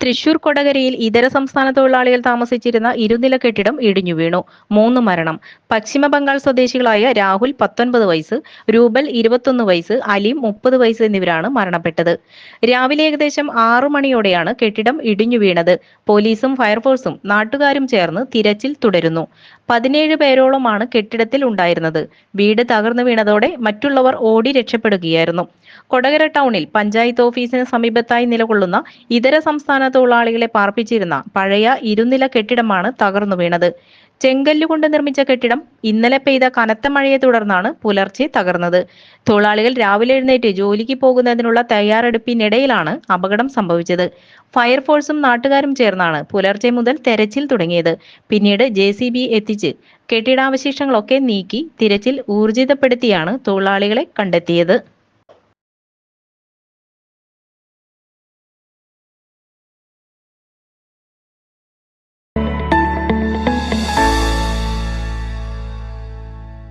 തൃശൂർ കൊടകരയിൽ ഇതര സംസ്ഥാന തൊഴിലാളികൾ താമസിച്ചിരുന്ന ഇരുനില കെട്ടിടം ഇടിഞ്ഞു വീണു. മൂന്ന് മരണം. പശ്ചിമ ബംഗാൾ സ്വദേശികളായ രാഹുൽ പത്തൊൻപത് വയസ്സ് രൂപൽ ഇരുപത്തൊന്ന് വയസ്സ് അലി മുപ്പത് വയസ്സ് എന്നിവരാണ് മരണപ്പെട്ടത്. രാവിലെ ഏകദേശം ആറു മണിയോടെയാണ് കെട്ടിടം ഇടിഞ്ഞു വീണത്. പോലീസും ഫയർഫോഴ്സും നാട്ടുകാരും ചേർന്ന് തിരച്ചിൽ തുടരുന്നു. പതിനേഴ് പേരോളമാണ് കെട്ടിടത്തിൽ ഉണ്ടായിരുന്നത് വീട് തകർന്നു വീണതോടെ മറ്റുള്ളവർ ഓടി രക്ഷപ്പെടുകയായിരുന്നു. കൊടകര ടൗണിൽ പഞ്ചായത്ത് ഓഫീസിന് സമീപത്തായി നിലകൊള്ളുന്ന ഇതര സംസ്ഥാന തൊഴിലാളികളെ പാർപ്പിച്ചിരുന്ന പഴയ ഇരുനില കെട്ടിടമാണ് തകർന്നു വീണത്. ചെങ്കല്ലുകൊണ്ട് നിർമ്മിച്ച കെട്ടിടം ഇന്നലെ പെയ്ത കനത്ത മഴയെ തുടർന്നാണ് പുലർച്ചെ തകർന്നത്. തൊഴിലാളികൾ രാവിലെ എഴുന്നേറ്റ് ജോലിക്ക് പോകുന്നതിനുള്ള തയ്യാറെടുപ്പിനിടയിലാണ് അപകടം സംഭവിച്ചത്. ഫയർഫോഴ്സും നാട്ടുകാരും ചേർന്നാണ് പുലർച്ചെ മുതൽ തെരച്ചിൽ തുടങ്ങിയത്. പിന്നീട് ജെ എത്തിച്ച് കെട്ടിടാവശിഷ്ടങ്ങളൊക്കെ നീക്കി തിരച്ചിൽ ഊർജിതപ്പെടുത്തിയാണ് തൊഴിലാളികളെ കണ്ടെത്തിയത്.